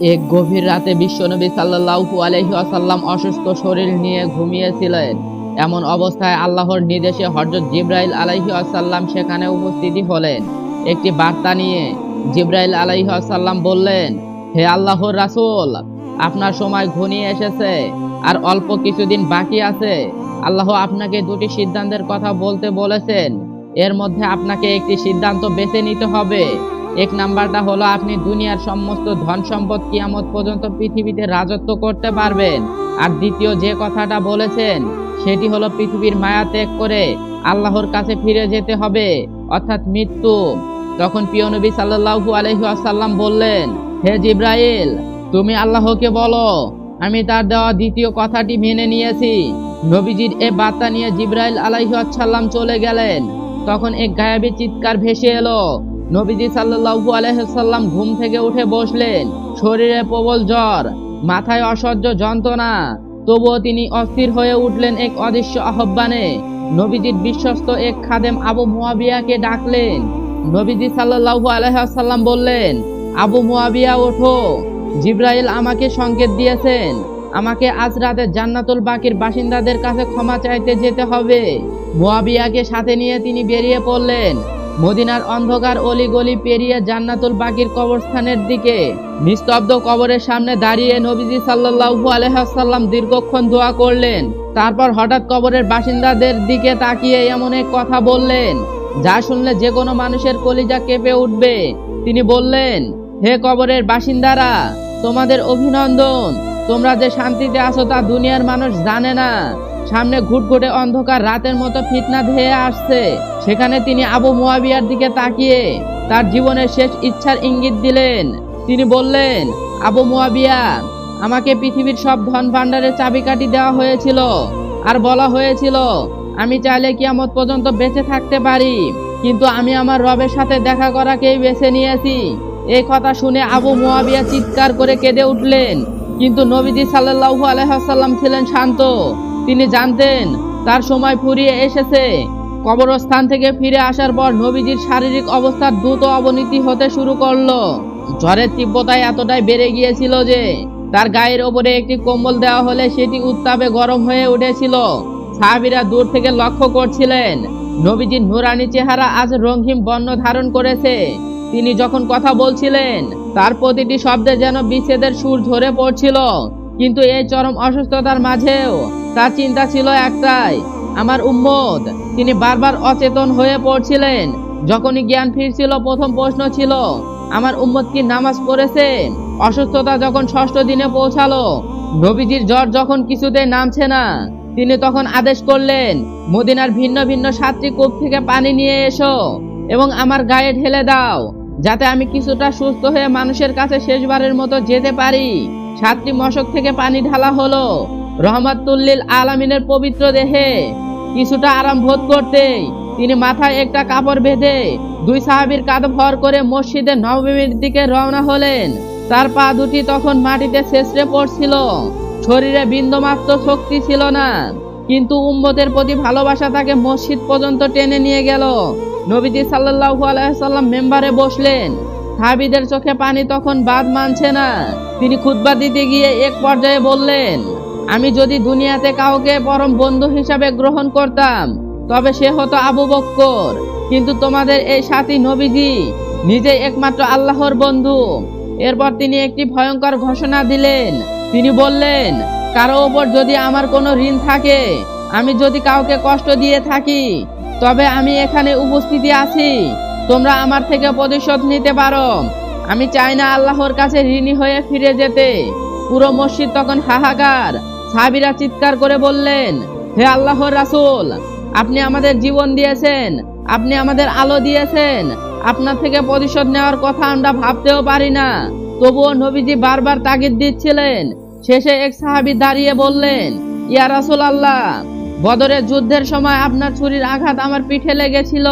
এক গভীর রাতে বিশ্বনবী সাল্লাল্লাহু আলাইহি ওয়াসাল্লাম অসুস্থ শরীর নিয়ে ঘুমিয়েছিলেন। এমন অবস্থায় আল্লাহর নির্দেশে হযরত জিব্রাইল আলাইহি ওয়াসাল্লাম সেখানে উপস্থিতি হলেন। একটি বার্তা নিয়ে জিব্রাইল আলাইহি ওয়াসাল্লাম বললেন, হে আল্লাহর রাসূল, আপনার সময় ঘনিয়ে এসেছে আর অল্প কিছুদিন বাকি আছে। আল্লাহ আপনাকে দুটি সিদ্ধান্তের কথা বলতে বলেছেন। এর মধ্যে আপনাকে একটি সিদ্ধান্ত বেছে নিতে হবে। এক নাম্বারটা হলো আপনি দুনিয়ার সমস্ত ধন সম্পদ কিয়ামত পর্যন্ত পৃথিবীতে রাজত্ব করতে পারবেন। আর দ্বিতীয় যে কথাটা বলেছেন, সেটি হলো পৃথিবীর মায়া ত্যাগ করে আল্লাহর কাছে ফিরে যেতে হবে। অর্থাৎ মৃত্যু। তখন প্রিয় নবী সাল্লাল্লাহু আলাইহি আসাল্লাম বললেন, হে জিব্রাইল, তুমি আল্লাহকে বলো, আমি তার দেওয়া দ্বিতীয় কথাটি মেনে নিয়েছি। নবীজির এ বার্তা নিয়ে জিব্রাইল আলাইহি আসাল্লাম চলে গেলেন। তখন এক গায়াবী চিৎকার ভেসে এলো নবীজি সাল্লাল্লাহু আলাইসাল্লাম ঘুম থেকে উঠে বসলেন। শরীরে প্রবল জ্বর, মাথায় অসহ্য যন্ত্রণা। তবুও তিনি অস্থির হয়ে উঠলেন এক অদৃশ্য আহ্বানে। নবীজির বিশ্বস্ত এক খাদেম আবু মুয়াবিয়াকে ডাকলেন। নবীজি সাল্লাল্লাহু আলাইসাল্লাম বললেন, আবু মুয়াবিয়া, ওঠো। জিব্রাইল আমাকে সংকেত দিয়েছেন। আমাকে আজ রাতে জান্নাতুল বাকির বাসিন্দাদের কাছে ক্ষমা চাইতে যেতে হবে। মুয়াবিয়াকে সাথে নিয়ে তিনি বেরিয়ে পড়লেন। মদিনার অন্ধকার অলিগলি পেরিয়ে জান্নাতুল বাকির কবরস্থানের দিকে। নিস্তব্ধ কবরের সামনে দাঁড়িয়ে নবীজি সাল্লাল্লাহু আলাইহাল্লাম দীর্ঘক্ষণ দোয়া করলেন। তারপর হঠাৎ কবরের বাসিন্দাদের দিকে তাকিয়ে এমন এক কথা বললেন, যা শুনলে যে কোনো মানুষের কলিজা কেঁপে উঠবে। তিনি বললেন, হে কবরের বাসিন্দারা, তোমাদের অভিনন্দন। তোমরা যে শান্তিতে আছো তা দুনিয়ার মানুষ জানে না। সামনে ঘুটঘুটে অন্ধকার রাতের মতো ফিতনা ধেয়ে আসছে। সেখানে তিনি আবু মুয়াবিয়ার দিকে তাকিয়ে তার জীবনের শেষ ইচ্ছার ইঙ্গিত দিলেন। তিনি বললেন, আবু মুয়াবিয়া, আমাকে পৃথিবীর সব ধন ভাণ্ডারের চাবিকাঠি দেওয়া হয়েছিল আর বলা হয়েছিল, আমি চাইলে কিয়ামত পর্যন্ত বেঁচে থাকতে পারি, কিন্তু আমি আমার রবের সাথে দেখা করাকেই বেছে নিয়েছি। এই কথা শুনে আবু মুয়াবিয়া চিৎকার করে কেঁদে উঠলেন, কিন্তু নবীজি সাল্লাল্লাহু আলাইহাল্লাম ছিলেন শান্ত। তিনি জানতেন, তার সময় ফুরিয়ে এসেছে। কবরস্থান থেকে ফিরে আসার পর নবীজির শারীরিক অবস্থার দ্রুত অবনতি হতে শুরু করল। ঝড়ের তীব্রতায় এতটাই বেড়ে গিয়েছিল যে, তার গায়ের ওপরে একটি কম্বল দেওয়া হলে সেটি উত্তাপে গরম হয়ে উঠেছিল। সাহাবিরা দূর থেকে লক্ষ্য করছিলেন, নবীজির নুরানি চেহারা আজ রঙিন বর্ণ ধারণ করেছে। তিনি যখন কথা বলছিলেন, তার প্রতিটি শব্দে যেন বিচ্ছেদের সুর ঝরে পড়ছিল। কিন্তু এই চরম অসুস্থতার মাঝেও তার চিন্তা ছিল একটাই, আমার উম্মত। তিনি বারবার অচেতন হয়ে পড়ছিলেন। যখনই জ্ঞান ফিরছিল, প্রথম প্রশ্ন ছিল, আমার উম্মত কি নামাজ পড়েছে? অসুস্থতা যখন ষষ্ঠ দিনে পৌঁছালো, নবীজির জ্বর যখন কিছুতে নামছে না, তিনি তখন আদেশ করলেন, মদিনার ভিন্ন ভিন্ন সাতটি কূপ থেকে পানি নিয়ে এসো এবং আমার গায়ে ঢেলে দাও, যাতে আমি কিছুটা সুস্থ হয়ে মানুষের কাছে শেষবারের মতো যেতে পারি। সাতটি মশক থেকে পানি ঢালা হলো। রহমাতুল্লিল আলামিনের পবিত্র দেহে কিছুটা আরাম বোধ করতেই তিনি মাথায় একটা কাপড় বেঁধে দুই সাহাবীর কাঁধ ভর করে মসজিদে নবমীর দিকে রওনা হলেন। তার পা দুটি তখন মাটিতে ছেঁচড়ে পড়ছিল। শরীরে বিন্দুমাত্র শক্তি ছিল না, কিন্তু উম্মতের প্রতি ভালোবাসা তাকে মসজিদ পর্যন্ত টেনে নিয়ে গেল। নবীজি সাল্লাল্লাহু আলাইসাল্লাম মেম্বারে বসলেন। সাহাবীদের চোখে পানি তখন বাদ মানছে না। তিনি খুতবা দিতে গিয়ে এক পর্যায়ে বললেন, আমি যদি দুনিয়াতে কাউকে পরম বন্ধু হিসাবে গ্রহণ করতাম, তবে সে হতো আবু বক্কর। কিন্তু তোমাদের এই সাথী নবীজি নিজে একমাত্র আল্লাহর বন্ধু। এরপর তিনি একটি ভয়ঙ্কর ঘোষণা দিলেন। তিনি বললেন, কারও ওপর যদি আমার কোনো ঋণ থাকে, আমি যদি কাউকে কষ্ট দিয়ে থাকি, তবে আমি এখানে উপস্থিতি আছি। তোমরা আমার থেকে প্রতিশোধ নিতে পারো। আমি চাই না আল্লাহর কাছে ঋণী হয়ে ফিরে যেতে। পুরো মসজিদ তখন হাহাকার। সাহাবিরা চিৎকার করে বললেন, হে আল্লাহর রাসূল, আপনি আমাদের জীবন দিয়েছেন, আপনি আমাদের আলো দিয়েছেন। আপনার থেকে প্রতিশোধ নেওয়ার কথা আমরা ভাবতেও পারি না। তবুও নবীজি বারবার তাগিদ দিচ্ছিলেন। শেষে এক সাহাবি দাঁড়িয়ে বললেন, ইয়া রাসুল আল্লাহ বদরের যুদ্ধের সময় আপনার ছুরির আঘাত আমার পিঠে লেগেছিল।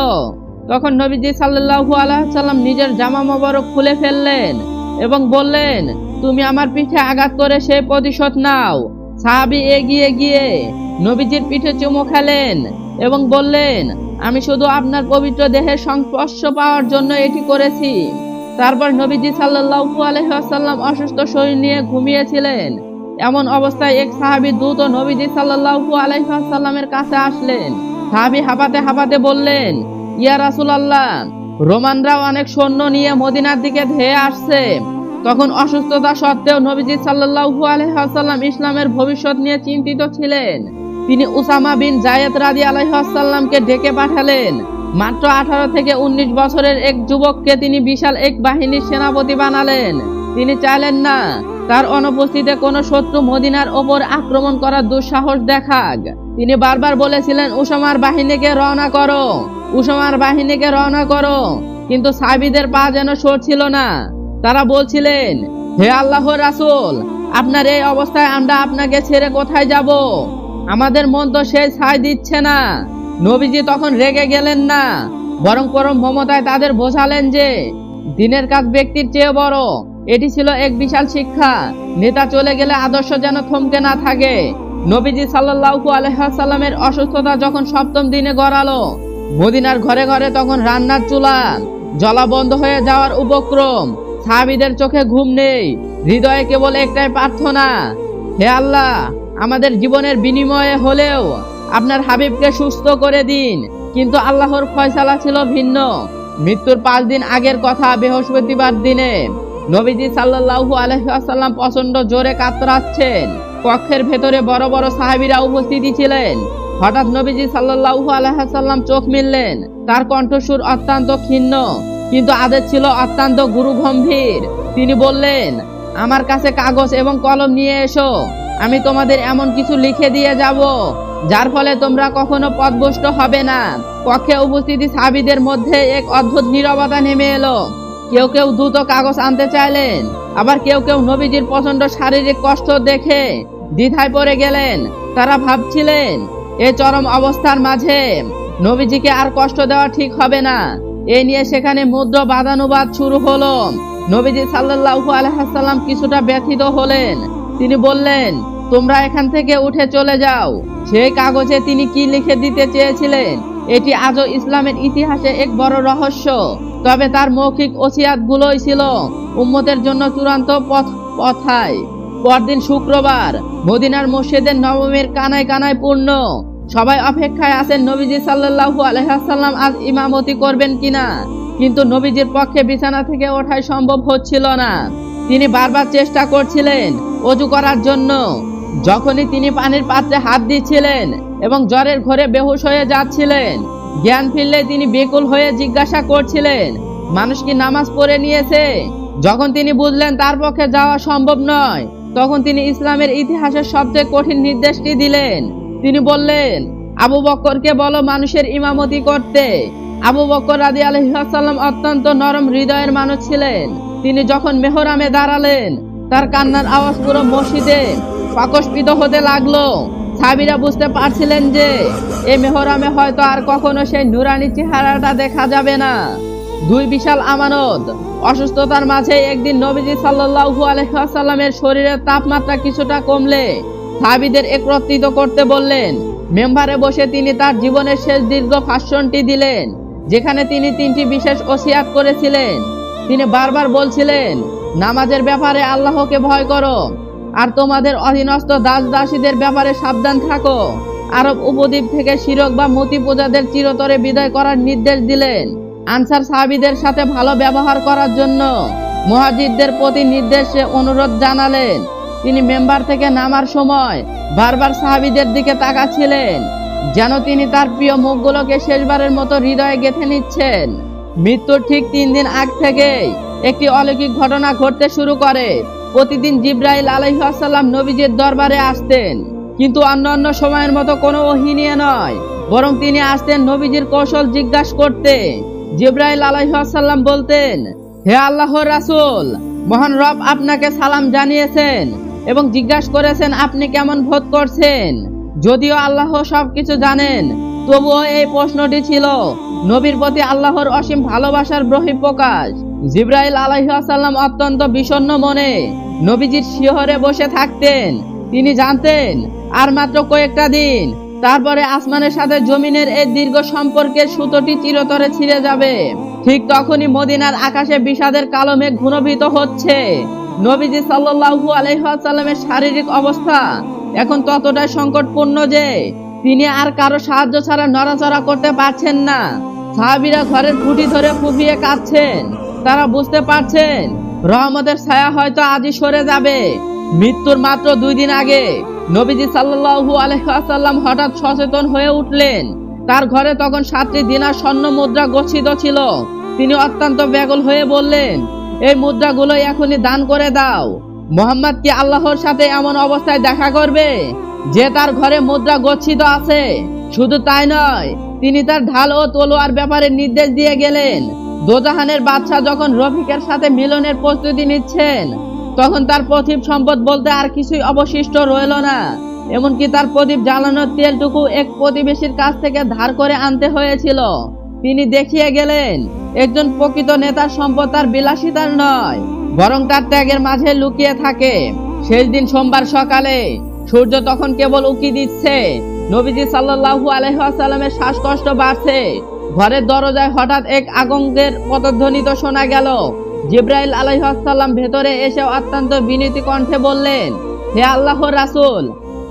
তখন নবীজি সাল্লাল্লাহু আলাইহি সাল্লাম নিজের জামা মোবারক খুলে ফেললেন এবং বললেন, তুমি আমার পিঠে আঘাত করে সে প্রতিশোধ নাও। সাহাবী এগিয়ে গিয়ে নবীজির পিঠে চুমু খেলেন এবং বললেন, আমি শুধু আপনার পবিত্র দেহের সংস্পর্শ পাওয়ার জন্য এটি করেছি। তারপর নবীজি সাল্লাল্লাহু আলাইহি ওয়াসাল্লাম অসুস্থ শরীর নিয়ে ঘুমিয়েছিলেন। এমন অবস্থায় এক সাহাবী দ্রুত নবীজি সাল্লাল্লাহু আলাইহি ওয়াসাল্লামের কাছে আসলেন। সাহাবী হাঁপাতে হাঁপাতে বললেন ইয়া রাসূলুল্লাহ, রোমানরাও অনেক সৈন্য নিয়ে মদিনার দিকে ধেয়ে আসছে। তখন অসুস্থতা সত্ত্বেও নবীজি সাল্লাল্লাহু আলাইহি ওয়াসাল্লাম ইসলামের ভবিষ্যৎ নিয়ে চিন্তিত ছিলেন। তিনি উসামা বিন জায়েদ রাদি আলাইহাসাল্লামকে ডেকে পাঠালেন। মাত্র আঠারো থেকে উনিশ বছরের এক যুবককে তিনি বিশাল এক বাহিনীর সেনাপতি বানালেন। তিনি চাইলেন না, তার অনুপস্থিতিতে কোনো শত্রু মদিনার ওপর আক্রমণ করার দুঃসাহস দেখাক। তিনি বারবার বলেছিলেন উসামার বাহিনীকে রওনা করো উসামার বাহিনীকে রওনা করো। কিন্তু সাবিদের পা যেন সরছিল না। তারা বলছিলেন, হে আল্লাহ রাসুল, আপনার এই অবস্থায় আমরা আপনাকে ছেড়ে কোথায় যাব? আমাদের মন তো সেই ছাই দিচ্ছে না। নবীজি তখন রেগে গেলেন না, বরং পরম মমতায় তাদের বোঝালেন যে, দিনের কাজ ব্যক্তির চেয়ে বড়। এটি ছিল এক বিশাল শিক্ষা। নেতা চলে গেলে আদর্শ যেন থমকে না থাকে। নবীজি সাল্লাল্লাহু আলহামের অসুস্থতা যখন সপ্তম দিনে গড়ালো, মদিনার ঘরে ঘরে তখন রান্নার চুলা জলা বন্ধ হয়ে যাওয়ার উপক্রম, সাহাবিদের চোখে ঘুম নেই, হৃদয়ে কেবল একটাই প্রার্থনা, হে আল্লাহ, আমাদের জীবনের বিনিময়ে হলেও আপনার হাবিবকে সুস্থ করে দিন। কিন্তু আল্লাহর ফয়সালা ছিল ভিন্ন। মৃত্যুর পাঁচ দিন আগের কথা বৃহস্পতিবার দিনে নবীজি সাল্লাল্লাহু আলহাম প্রচণ্ড জোরে কাতরাচ্ছেন। কক্ষের ভেতরে বড় বড় সাহাবিরা উপস্থিতি ছিলেন। হঠাৎ নবীজি সাল্লাল্লাহু আলহাম চোখ মিললেন। তার কণ্ঠস্বর অত্যন্ত ক্ষীণ, কিন্তু আদেশ ছিল অত্যন্ত গুরু গম্ভীর তিনি বললেন, আমার কাছে কাগজ এবং কলম নিয়ে এসো। আমি তোমাদের এমন কিছু লিখে দিয়ে যাব, যার ফলে তোমরা কখনো পথভ্রষ্ট হবে না। কক্ষে উপস্থিতি সাবিদের মধ্যে এক অদ্ভুত নীরবতা নেমে এলো। কেউ কেউ দ্রুত কাগজ আনতে চাইলেন, আবার কেউ কেউ নবীজির প্রচণ্ড শারীরিক কষ্ট দেখে দ্বিধায় পড়ে গেলেন। তারা ভাবছিলেন, এ চরম অবস্থার মাঝে নবীজিকে আর কষ্ট দেওয়া ঠিক হবে না। এ নিয়ে সেখানে মুদ্র বাদানুবাদ শুরু হলো। নবীজি সাল্লাল্লাহু আলাইহাল্লাম কিছুটা ব্যথিত হলেন। তিনি বললেন, তোমরা এখান থেকে উঠে চলে যাও। সেই কাগজে তিনি কি লিখে দিতে চেয়েছিলেন? এটি আজও ইসলামের ইতিহাসে এক বড় রহস্য। তবে তার মৌখিক ওসিয়াতগুলোই ছিল উম্মতের জন্য চূড়ান্ত পথ পথায়। পরদিন শুক্রবার মদিনার মসজিদের নবমীর কানায় কানায় পূর্ণ। সবাই অপেক্ষায় আছেন নবীজি সাল্লাল্লাহু আলহাম আজ ইমামতি করবেন কিনা? কিন্তু নবীজির পক্ষে বিছানা থেকে ওঠাই সম্ভব হচ্ছিল না। তিনি বারবার চেষ্টা করছিলেন অজু করার জন্য। যখনই তিনি পানির পাত্রে হাত দিচ্ছিলেন এবং জ্বরের ঘরে বেহুশ হয়ে যাচ্ছিলেন, জ্ঞান ফিরলে তিনি বেকুল হয়ে জিজ্ঞাসা করছিলেন, মানুষ কি নামাজ পড়ে নিয়েছে? যখন তিনি বুঝলেন তার পক্ষে যাওয়া সম্ভব নয় তখন তিনি ইসলামের ইতিহাসের সবচেয়ে কঠিন নির্দেশটি দিলেন। তিনি বললেন, আবু বক্করকে বলো মানুষের ইমামতি করতে। আবু বক্কর রাদি আলহিহাসাল্লাম অত্যন্ত নরম হৃদয়ের মানুষ ছিলেন। তিনি যখন মেহরামে দাঁড়ালেন, তার কান্নার আওয়াজ পুরো মসজিদে পাকস্পিত হতে লাগল। সাবিরা বুঝতে পারছিলেন যে এই মেহরামে হয়তো আর কখনো সেই নুরানি চেহারাটা দেখা যাবে না। দুই বিশাল আমানত। অসুস্থতার মাঝে একদিন নবীজি সাল্লাল্লাহু আলহামের শরীরের তাপমাত্রা কিছুটা কমলে সাহাবিদের একত্রিত করতে বললেন। মেম্বারে বসে তিনি তার জীবনের শেষ দীর্ঘ ভাষণটি দিলেন, যেখানে তিনি তিনটি বিশেষ ওসিয়াত করেছিলেন। তিনি বারবার বলছিলেন, নামাজের ব্যাপারে আল্লাহকে ভয় করো, আর তোমাদের অধীনস্থ দাস দাসীদের ব্যাপারে সাবধান থাকো। আরব উপদ্বীপ থেকে শিরক বা মতি পূজাদের চিরতরে বিদায় করার নির্দেশ দিলেন। আনসার সাহাবিদের সাথে ভালো ব্যবহার করার জন্য মহাজিদদের প্রতি নির্দেশে অনুরোধ জানালেন। তিনি মেম্বার থেকে নামার সময় বারবার সাহাবিদের দিকে তাকাচ্ছিলেন, যেন তিনি তার প্রিয় মুখগুলোকে শেষবারের মতো হৃদয়ে গেঁথে নিচ্ছেন। মৃত্যুর ঠিক তিন দিন আগ থেকেই একটি অলৌকিক ঘটনা ঘটতে শুরু করে। প্রতিদিন জিব্রাইল আলহাসাল্লাম নবীজির দরবারে আসতেন, কিন্তু অন্য অন্য সময়ের মতো কোনো ওহি নিয়ে নয়, বরং তিনি আসতেন নবীজির কৌশল জিজ্ঞাসা করতে। জিব্রাইল আলহাসাল্লাম বলতেন, হে আল্লাহর রাসূল, মহান রব আপনাকে সালাম জানিয়েছেন এবং জিজ্ঞাসা করেছেন আপনি কেমন বোধ করছেন। যদিও আল্লাহ সবকিছু জানেন, তবুও এই প্রশ্নটি ছিল, নবীর প্রতি আল্লাহর অসীম ভালোবাসার বহিঃপ্রকাশ জিব্রাইল আলাইহাসাল্লাম অত্যন্ত বিষণ্ণ মনে নবীজির শিহরে বসে থাকতেন। তিনি জানতেন, আর মাত্র কয়েকটা দিন তারপরে আসমানের সাথে জমিনের এই দীর্ঘ সম্পর্কের সুতোটি চিরতরে ছিঁড়ে যাবে। ঠিক তখনই মদিনার আকাশে বিষাদের কালো মেঘ ঘনীভূত হচ্ছে। নবীজি সাল্লাল্লাহু আলাইহাল্লামের শারীরিক অবস্থা এখন ততটাই সংকটপূর্ণ যে তিনি আর কারও সাহায্য ছাড়া নড়াচড়া করতে পারছেন না। সাহাবিরা ঘরের খুঁটি ধরে ফুপিয়ে কাঁদছেন। তারা বুঝতে পারছেন, রহমতের ছায়া হয়তো আজই সরে যাবে। মৃত্যুর মাত্র দুই দিন আগে নবীজি সাল্লাল্লাহু আলহাসাল্লাম হঠাৎ সচেতন হয়ে উঠলেন। তার ঘরে তখন সাতটি দিনার স্বর্ণ মুদ্রা গচ্ছিত ছিল। তিনি অত্যন্ত ব্যাকুল হয়ে বললেন, এই মুদ্রাগুলো এখনই দান করে দাও। মোহাম্মদ কি আল্লাহর সাথে এমন অবস্থায় দেখা করবে যে তার ঘরে মুদ্রা গচ্ছিত আছে? শুধু তাই নয়, তিনি তার ঢাল ও তলোয়ার ব্যাপারে নির্দেশ দিয়ে গেলেন। দোজাহানের বাদশাহ যখন রফিকের সাথে মিলনের প্রস্তুতি নিচ্ছেন তখন তার প্রদীপ সম্পদ বলতে আর কিছুই অবশিষ্ট রইল না। এমনকি তার প্রদীপ জ্বালানোর তেলটুকু এক প্রতিবেশীর কাছ থেকে ধার করে আনতে হয়েছিল। তিনি দেখিয়ে গেলেন, একজন প্রকৃত নেতার সম্পদ তার বিলাসিতার নয়, বরং তার ত্যাগের মাঝে লুকিয়ে থাকে। শেষ দিন সোমবার সকালে সূর্য তখন কেবল উকি দিচ্ছে। নবীজি সাল্লাল্লাহু আলহামের শ্বাসকষ্ট বাড়ছে। ঘরের দরজায় হঠাৎ এক আগঙ্গের পদধ্বনিত শোনা গেল জিব্রাইল আলাইহাল্লাম ভেতরে এসে অত্যন্ত বিনীত কণ্ঠে বললেন, হে আল্লাহর রাসূল,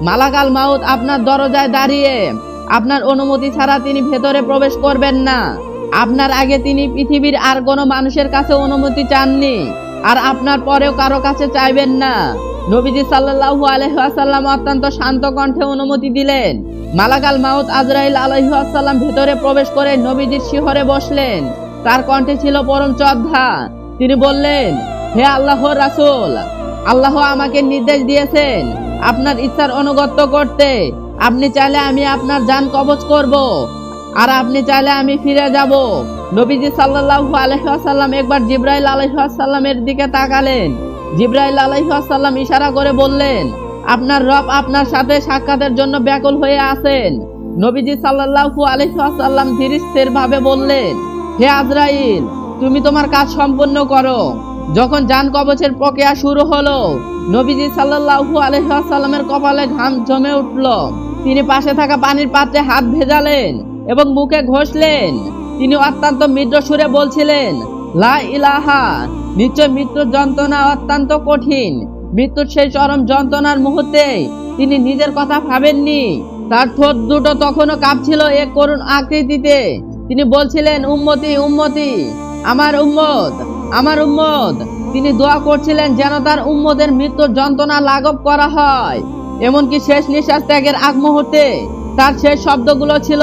মালাকাল মাউত আপনার দরজায় দাঁড়িয়ে আপনার অনুমতি ছাড়া তিনি ভেতরে প্রবেশ করবেন না। আপনার আগে তিনি পৃথিবীর আর কোনো মানুষের কাছে অনুমতি চাননি, আর আপনার পরেও কারও কাছে চাইবেন না। নবীজি সাল্লাল্লাহু আলাইহি ওয়াসাল্লাম অত্যন্ত শান্ত কণ্ঠে অনুমতি দিলেন। মালাকাল মাউত আজরাইল আলাইহি ওয়াসাল্লাম ভেতরে প্রবেশ করে নবীজির শিহরে বসলেন। তার কণ্ঠে ছিল পরম শ্রদ্ধা। তিনি বললেন, হে আল্লাহর রাসূল, আল্লাহ আমাকে নির্দেশ দিয়েছেন আপনার ইচ্ছার অনুগত্য করতে। আপনি চাইলে আমি আপনার জান কবজ করব আর আপনি চাইলে আমি ফিরে যাব। নবীজি সাল্লাল্লাহু আলাইহি একবার জিব্রাইল আলাইহি দিকে তাকালেন। জিব্রাইল আলাইহি ওয়াসাল্লাম ইশারা করে বললেন, আপনার রব আপনার সাথে সাক্ষাতের জন্য ব্যাকুল হয়ে আছেন। নবীজি সাল্লাল্লাহু আলাইহি ওয়াসাল্লাম ধীরস্থির ভাবে বললেন, হে আজরাইল তুমি তোমার কাজ সম্পন্ন করো। যখন জান কবচের প্রক্রিয়া শুরু হলো, নবীজি সাল্লাল্লাহু আলাইহি ওয়াসাল্লামের কপালে ঘাম জমে উঠল। তিনি পাশে থাকা পানির পাত্রে হাত ভেজালেন এবং মুখে ঘষলেন। তিনি অত্যন্ত মৃদ্র সুরে বলছিলেন, লা ইলাহা, নিশ্চয় মৃত্যুর যন্ত্রণা অত্যন্ত কঠিন। মৃত্যুর সেই চরম যন্ত্রণার মুহূর্তে তিনি নিজের কথা ভাবেননি। তার ঠোঁট দুটো তখনও কাঁপছিল এক করুণ আকৃতিতে। তিনি বলছিলেন, উম্মতি উম্মতি আমার উম্মত আমার উম্মত, তিনি দোয়া করছিলেন যেন তার উম্মদের মৃত্যুর যন্ত্রণা লাঘব করা হয়। এমনকি শেষ নিঃশ্বাস ত্যাগের আগ মুহূর্তে তার শেষ শব্দগুলো ছিল,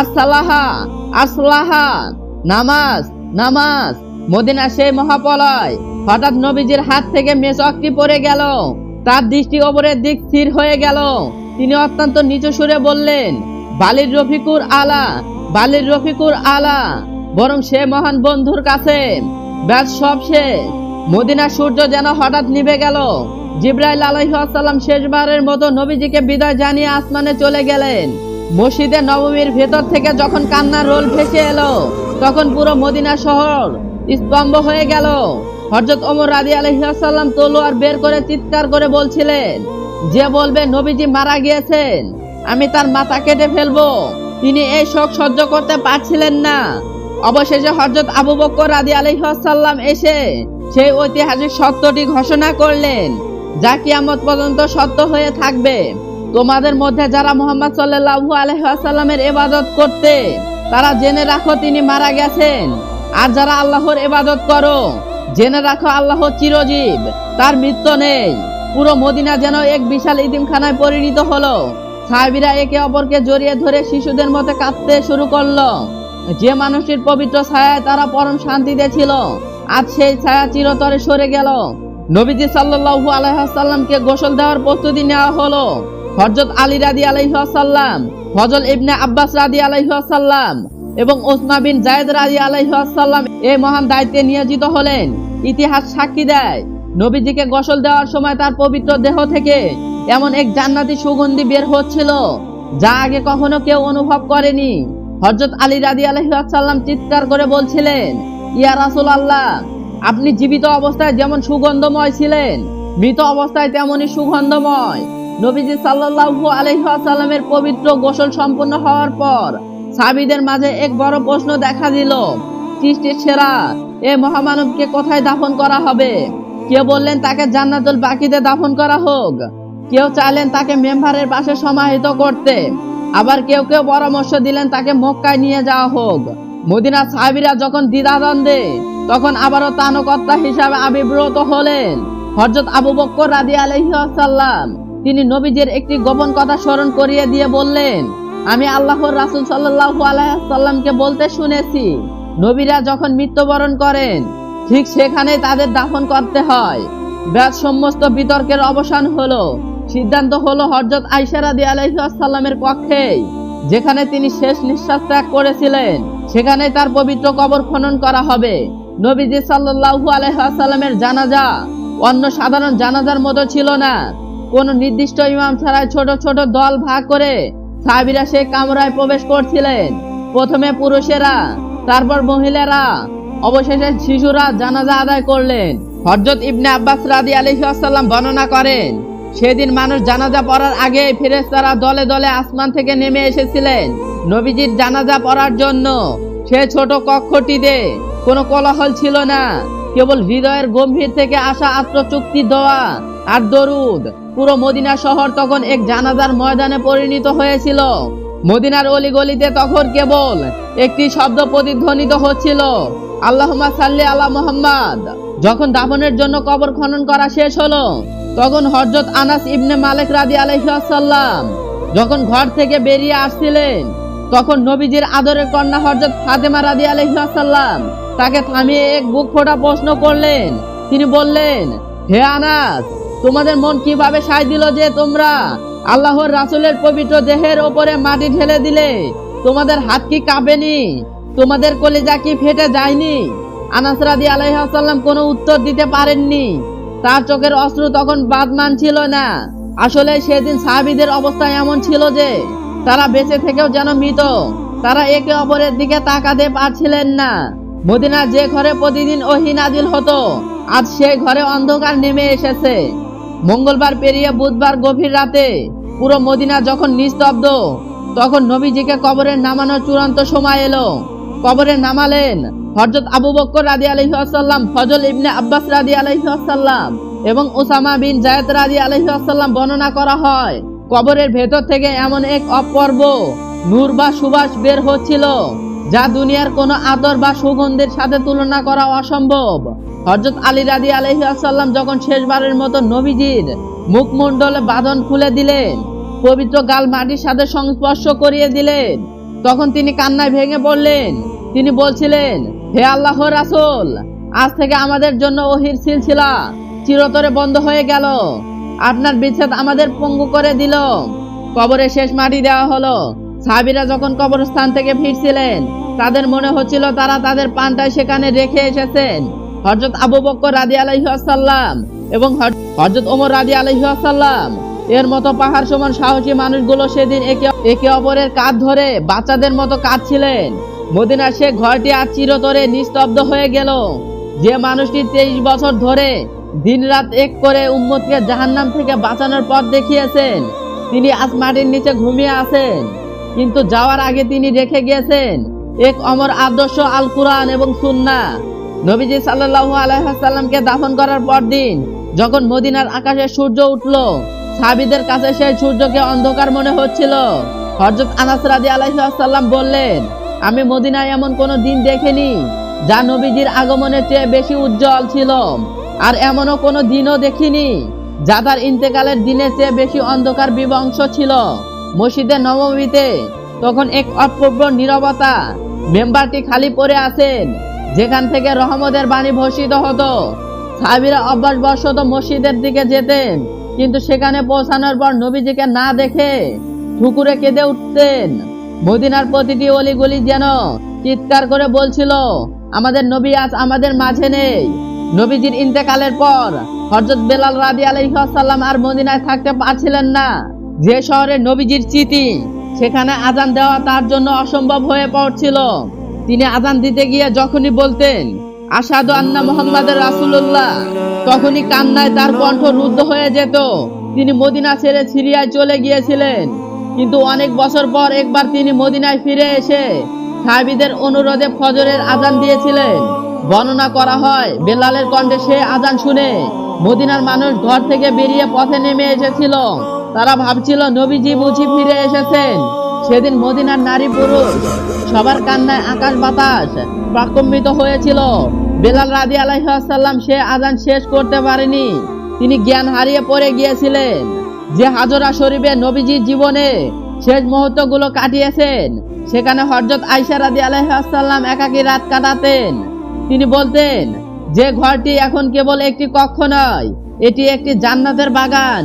আসসালাহা, আসলাহা, নামাজ নামাজ। মদিনা সেই মহাপলয় হঠাৎ নবীজির হাত থেকে মেচকটি পড়ে গেল। তার দৃষ্টি ওপরের দিক স্থির হয়ে গেল। তিনি অত্যন্ত নিচু সুরে বললেন, বালির রফিকুর আলা, বালির রফিকুর আলা। বরং সে মহান বন্ধুর কাছে ব্যাস সব শেষ। মদিনা সূর্য যেন হঠাৎ নিভে গেল। জিব্রাইল আলাইহাল্লাম শেষবারের মতো নবীজিকে বিদায় জানিয়ে আসমানে চলে গেলেন। মসজিদে নবমীর ভেতর থেকে যখন কান্নার রোল ভেসে এলো, তখন পুরো মদিনা শহর স্তম্ভ হয়ে গেল। হযরত ওমর রাদি আলহিহাসাল্লাম তলোয়ার বের করে চিৎকার করে বলছিলেন, যে বলবে নবীজি মারা গিয়েছেন, আমি তার মাথা কেটে ফেলব। তিনি এই শোক সহ্য করতে পারছিলেন না। অবশেষে হযরত আবু বকর রাদি আলহিহাসাল্লাম এসে সেই ঐতিহাসিক সত্যটি ঘোষণা করলেন, যা কিয়ামত পর্যন্ত সত্য হয়ে থাকবে। তোমাদের মধ্যে যারা মোহাম্মদ সাল্লাল্লাহু আলাইহি ওয়াসাল্লামের ইবাদত করতে, তারা জেনে রাখো তিনি মারা গেছেন। আর যারা আল্লাহর এবাদত করো, জেনে রাখো আল্লাহ চিরজীব, তার মৃত্যু নেই। পুরো মদিনা যেন এক বিশাল ইতিমখানায় পরিণত হলো। সাহাবীরা একে অপরকে জড়িয়ে ধরে শিশুদের মতো কাঁদতে শুরু করল। যে মানুষটির পবিত্র ছায়ায় তারা পরম শান্তিতে ছিল, আজ সেই ছায়া চিরতরে সরে গেল। নবীজি সাল্লাল্লাহু আলাইহাল্লামকে গোসল দেওয়ার প্রস্তুতি নেওয়া হলো। হযরত আলী রাদি আলাইহাল্লাম ফজল ইবনে আব্বাস রাদি আলাইহাল্লাম এবং ওসমা বিন জায়েদ রাজি আলাইহাল্লাম এই মহান দায়িত্বে নিয়োজিত হলেন। ইতিহাস সাক্ষী দেয়, নবীজিকে গোসল দেওয়ার সময় তার পবিত্র দেহ থেকে এমন এক জান্নাতি সুগন্ধি বের হচ্ছিল, যা আগে কখনো কেউ অনুভব করেনি। হযরত আলী রাদি আলাইহাল্লাম চিৎকার করে বলছিলেন, ইয়া রাসূল আল্লাহ আপনি জীবিত অবস্থায় যেমন সুগন্ধময় ছিলেন, মৃত অবস্থায় তেমনই সুগন্ধময়। নবীজি আলাইহি ওয়াসাল্লামের পবিত্র গোসল সম্পন্ন হওয়ার পর সাবিদের মাঝে এক বড় প্রশ্ন দেখা দিল, সৃষ্টির সেরা এ মহামানবকে কোথায় দাফন করা হবে? কেউ বললেন, তাকে জান্নাতুল বাকিতে দাফন করা হোক। কেউ চাইলেন, তাকে মেম্বারের পাশে সমাহিত করতে। আবার কেউ কেউ পরামর্শ দিলেন, তাকে মক্কায় নিয়ে যাওয়া হোক। মদিনা সাহাবীরা যখন দ্বিধাদ্বন্দ্বে, তখন আবারও তানকর্তা হিসাবে আবির্ভূত হলেন। হযরত আবু বক্কর রাদি আলহিহাসাল্লাম তিনি নবীজির একটি গোপন কথা স্মরণ করিয়ে দিয়ে বললেন, আমি আল্লাহর রাসূল সাল্লাল্লাহু আলাইসাল্লামকে বলতে শুনেছি, নবীরা যখন মৃত্যুবরণ করেন, ঠিক সেখানেই তাদের দাফন করতে হয়। ব্যাস সমস্ত বিতর্কের অবসান হলো। সিদ্ধান্ত হলো হযরত আয়েশা রাদি আলাইসাল্লামের পক্ষেই, যেখানে তিনি শেষ নিঃশ্বাস ত্যাগ করেছিলেন। সেখানে তার পবিত্র কবর খনন করা হবে। নবীজি সাল্লাল্লাহু আলাইসাল্লামের জানাজা অন্য সাধারণ জানাজার মতো ছিল না। কোনো নির্দিষ্ট ইমাম ছাড়াই ছোট ছোট দল ভাগ করে সাহাবীরা সেই কামরায় প্রবেশ করছিলেন। প্রথমে পুরুষেরা, তারপর মহিলারা, অবশেষে শিশুরা জানাজা আদায় করলেন। হযরত ইবনে আব্বাস রাদি আলাইহিসসালাম বর্ণনা করেন সেদিন মানুষ জানাজা পড়ার আগে ফেরেশতারা দলে দলে আসমান থেকে নেমে এসেছিলেন। নবীজির জানাজা পড়ার জন্য। সে ছোট কক্ষটিতে কোনো কোলাহল ছিল না। কেবল হৃদয়ের গম্ভীর থেকে আসা আত্মচুক্তি দেওয়া আর দরুদ। পুরো মদিনা শহর তখন এক জানাজার ময়দানে পরিণত হয়েছিল। মদিনার অলিগলিতে তখন কেবল একটি শব্দ প্রতিধ্বনিত হচ্ছিল। আল্লাহুম্মা সাল্লি আলা মোহাম্মদ। যখন দাফনের জন্য কবর খনন করা শেষ হলো তখন হযরত আনাস ইবনে মালিক রাদি আলাইহিসসালাম যখন ঘর থেকে বেরিয়ে আসছিলেন, তখন নবীজির আদরের কন্যা হযরত ফাতেমা রাদি আলাইহিসসালাম তাকে থামিয়ে এক বুক ফোটা প্রশ্ন করলেন। তিনি বললেন, হে আনাস, তোমাদের মন কীভাবে সায় দিল যে তোমরা আল্লাহর রাসুলের পবিত্র দেহের ওপরে মাটি ঢেলে দিলে? তোমাদের হাত কি কাঁপেনি? তোমাদের কলিজা কি ফেটে যায়নি? আনাস রাদি আলাইহাসাল্লাম কোনো উত্তর দিতে পারেননি। তার চোখের অস্ত্র তখন বাদ মানছিল না। আসলে সেদিন সাহাবিদের অবস্থা এমন ছিল যে, তারা বেঁচে থেকেও যেন মৃত। তারা একে অপরের দিকে তাকাতে পারছিলেন না। মদিনার যে ঘরে প্রতিদিন ওহী নাজিল হতো, আজ সেই ঘরে অন্ধকার নেমে এসেছে। মঙ্গলবার পেরিয়ে বুধবার গভীর রাতে পুরো মদিনা যখন নিস্তব্ধ, তখন নবীজিকে কবরে নামানোর চূড়ান্ত সময় এলো। কবরে নামালেন হযরত আবু বক্কর রাদি আলাইহাল্লাম ফজল ইবনে আব্বাস রাদি আলাইহাল্লাম এবং ওসামা বিন জায়েদ রাদি আলাইহাল্লাম বর্ণনা করা হয়, কবরের ভেতর থেকে এমন এক অপর্ব, নূর বা সুবাস বের হচ্ছিল, যা দুনিয়ার কোনো আদর বা সুগন্ধের সাথে তুলনা করা অসম্ভব। হযরত আলী রাদি আলাইহাল্লাম যখন শেষবারের মতো নবীজির মুখমণ্ডলে বাঁধন খুলে দিলেন, পবিত্র গাল মাটির সাথে সংস্পর্শ করিয়ে দিলেন, তখন তিনি কান্নায় ভেঙে পড়লেন। তিনি বলছিলেন হে আল্লাহর রাসূল, আজ থেকে আমাদের জন্য ওহির সিলসিলা চিরতরে বন্ধ হয়ে গেল। আপনার বিচ্ছেদ আমাদের পঙ্গু করে দিল। কবরে শেষ মাটি দেওয়া হলো। সাহাবীরা যখন কবরস্থান থেকে ফিরছিলেন, তাদের মনে হচ্ছিল তারা তাদের পানটাই সেখানে রেখে এসেছেন। হযরত আবু বক্কর রাদি আলাইহাল্লাম এবং হযরত ওমর রাদি আলাইহাল্লাম এর মতো পাহাড় সমান সাহসী মানুষগুলো সেদিন একে একে অপরের কাঁধ ধরে বাচ্চাদের মতো কাঁদছিলেন। মদিনা সে ঘরটি আজ চিরতরে নিস্তব্ধ হয়ে গেল। যে মানুষটি তেইশ বছর ধরে দিনরাত এক করে উম্মতকে জাহান্নাম থেকে বাঁচানোর পথ দেখিয়েছেন, তিনি আজ মাটির নিচে ঘুমিয়ে আছেন। কিন্তু যাওয়ার আগে তিনি রেখে গিয়েছেন এক অমর আদর্শ আল কুরআন এবং সুন্না। নবীজি সাল্লাল্লাহু আলাইহি সাল্লামকে দাফন করার পর দিন যখন মদিনার আকাশে সূর্য উঠল, সাহাবীদের কাছে সেই সূর্যকে অন্ধকার মনে হচ্ছিল। হযরত আনাস রাদিয়াল্লাহু সাল্লাম বললেন আমি মদিনায় এমন কোনো দিন দেখিনি যা নবীজির আগমনের চেয়ে বেশি উজ্জ্বল ছিল। আর এমনও কোনো দিনও দেখিনি যা তার ইন্তেকালের দিনের চেয়ে বেশি অন্ধকার বিবংশ ছিল। মসজিদে নবমীতে তখন এক অপূর্ব নীরবতা মেম্বারটি খালি পড়ে আছেন। যেখান থেকে রহমদের বাণী ঘোষিত হতো। সাহাবীরা অভ্যাসবশত মসজিদের দিকে যেতেন, কিন্তু সেখানে পৌঁছানোর পর নবীজিকে না দেখে ঠুকুরে কেঁদে উঠতেন। মদিনার প্রতিটি অলিগলি যেন চিৎকার করে বলছিল, আমাদের নবী আজ আমাদের মাঝে নেই। নবীজির ইন্তেকালের পর হযরত বেলাল রাদি আলাইহাল্লাম আর মদিনায় থাকতে পারছিলেন না। যে শহরে নবীজির চিতি সেখানে আজান দেওয়া তার জন্য অসম্ভব হয়ে পড়ছিল। তিনি আজান দিতে গিয়ে যখনই বলতেন আসাদু আন্না মোহাম্মদের রাসুল্লাহ তখনই কান্নায় তার কণ্ঠ রুদ্ধ হয়ে যেত। তিনি মদিনা ছেড়ে সিরিয়ায় চলে গিয়েছিলেন। কিন্তু অনেক বছর পর একবার তিনি মদিনায় ফিরে এসে সাহাবীদের অনুরোধে ফজরের আজান দিয়েছিলেন। বর্ণনা করা হয়, বেলালের কণ্ঠে সে আজান শুনে মদিনার মানুষ ঘর থেকে বেরিয়ে পথে নেমে এসেছিল। তারা ভাবছিল, নবীজি বুঝি ফিরে এসেছেন। সেদিন মদিনার নারী পুরুষ, সবার কান্নায় আকাশ বাতাস প্রাকম্বিত হয়েছিল। বেলাল রাদি আলাইসাল্লাম সে আজান শেষ করতে পারেনি। তিনি জ্ঞান হারিয়ে পড়ে গিয়েছিলেন। যে হাজরা শরীফে নবীজির জীবনে শেষ মুহূর্তগুলো কাটিয়েছেন, সেখানে হজরত আইসা রাদি আলাইসাল্লাম একাকী রাত কাটাতেন। তিনি বলতেন, যে ঘরটি এখন কেবল একটি কক্ষ নয়, এটি একটি জান্নাতের বাগান।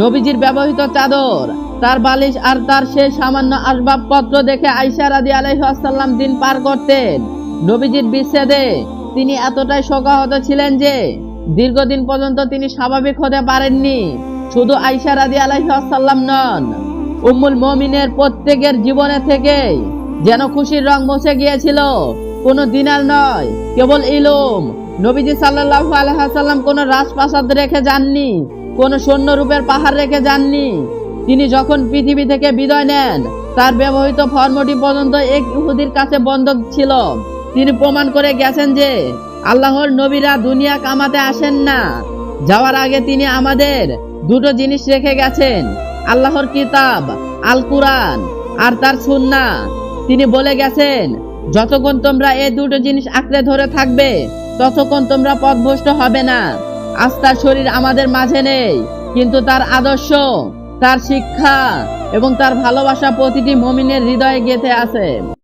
নবীজির ব্যবহৃত চাদর, তার বালিশ আর তার সেই সামান্য আসবাবপত্র দেখে আইসা রাদি আলাইসাল্লাম দিন পার করতেন। নবীজির বিচ্ছেদে তিনি এতটাই শোকাহত ছিলেন যে, দীর্ঘদিন পর্যন্ত তিনি স্বাভাবিক হতে পারেননি। শুধু আইসা রাদি আলাইসাল্লাম নন, উম্মুল মমিনের প্রত্যেকের জীবনে থেকে যেন খুশির রং মুছে গিয়েছিল। কোনো দিনার নয়, কেবল ইলুম। নবীজি সাল্লাল্লাহু আলাইহি সাল্লাম কোনো রাজপ্রাসাদ রেখে যাননি, কোনো সৈন্যরূপের পাহাড় রেখে যাননি। তিনি যখন পৃথিবী থেকে বিদায় নেন, তার ব্যবহৃত ফর্মটি পর্যন্ত এক ইহুদির কাছে বন্ধক ছিল। তিনি প্রমাণ করে গেছেন যে, আল্লাহর নবীরা দুনিয়া কামাতে আসেন না। যাওয়ার আগে তিনি আমাদের দুটো জিনিস রেখে গেছেন। আল্লাহর কিতাব আল কুরআন আর তার সুন্না। তিনি বলে গেছেন, যতক্ষণ তোমরা এই দুটো জিনিস আঁকড়ে ধরে থাকবে, ততক্ষণ তোমরা পথভ্রষ্ট হবে না। আস্থার শরীর আমাদের মাঝে নেই, কিন্তু তার আদর্শ, তার শিক্ষা এবং তার ভালোবাসা প্রতিটি মমিনের হৃদয়ে গেঁথে আছে।